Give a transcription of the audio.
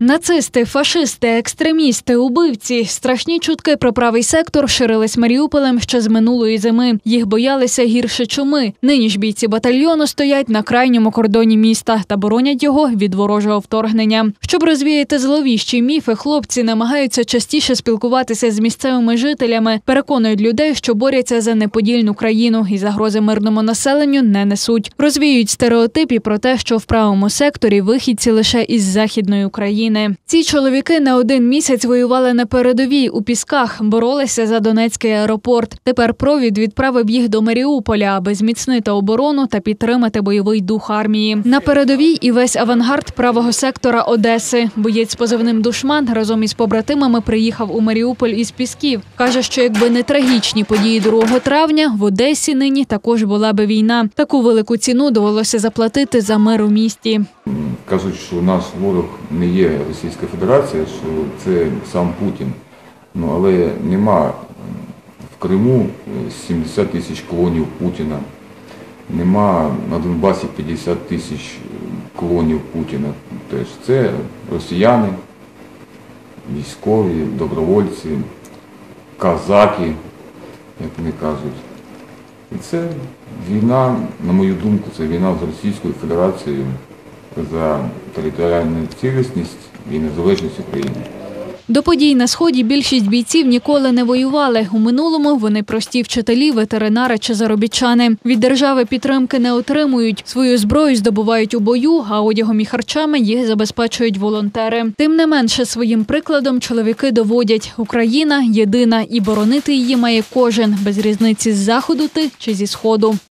Нацисти, фашисти, екстремісти, убивці, страшні чутки про правий сектор ширились Маріуполем ще з минулої зими. Їх боялися гірше чуми. Нині ж бійці батальйону стоять на крайньому кордоні міста та боронять його від ворожого вторгнення. Щоб розвіяти зловіщі міфи, хлопці намагаються частіше спілкуватися з місцевими жителями, переконують людей, що борються за неподільну країну і загрози мирному населенню не несуть. Розвіюють стереотипи про те, що в правому секторі вихідці лише із західної України. Ці чоловіки не один місяць воювали на передовій у пісках, боролися за Донецький аеропорт. Тепер провід відправив їх до Маріуполя, аби зміцнити оборону та підтримати бойовий дух армії. На передовій і весь авангард правого сектора Одеси. Боєць позивним душман разом із побратимами приїхав у Маріуполь із пісків. каже, що якби не трагічні події 2 травня, в Одесі нині також була би війна. Таку велику ціну довелося заплатити за мир у місті. Кажуть, що наш ворог не є Російська Федерація, що це сам Путін. Ну, але нема в Криму 70 тисяч клонів Путіна, нема на Донбасі 50 тисяч клонів Путіна. Теж це росіяни, військові, добровольці, казаки, як вони кажуть. І це війна, на мою думку, це війна з Російською Федерацією за територіальну цілісність і незалежність України. До подій на сході більшість бійців ніколи не воювали. У минулому вони прості вчителі, ветеринари чи заробітчани. Від держави підтримки не отримують. Свою зброю здобувають у бою, а одягом і харчами їх забезпечують волонтери. Тим не менше, своїм прикладом чоловіки доводять, Україна єдина і боронити її має кожен без різниці з заходу ти чи зі сходу.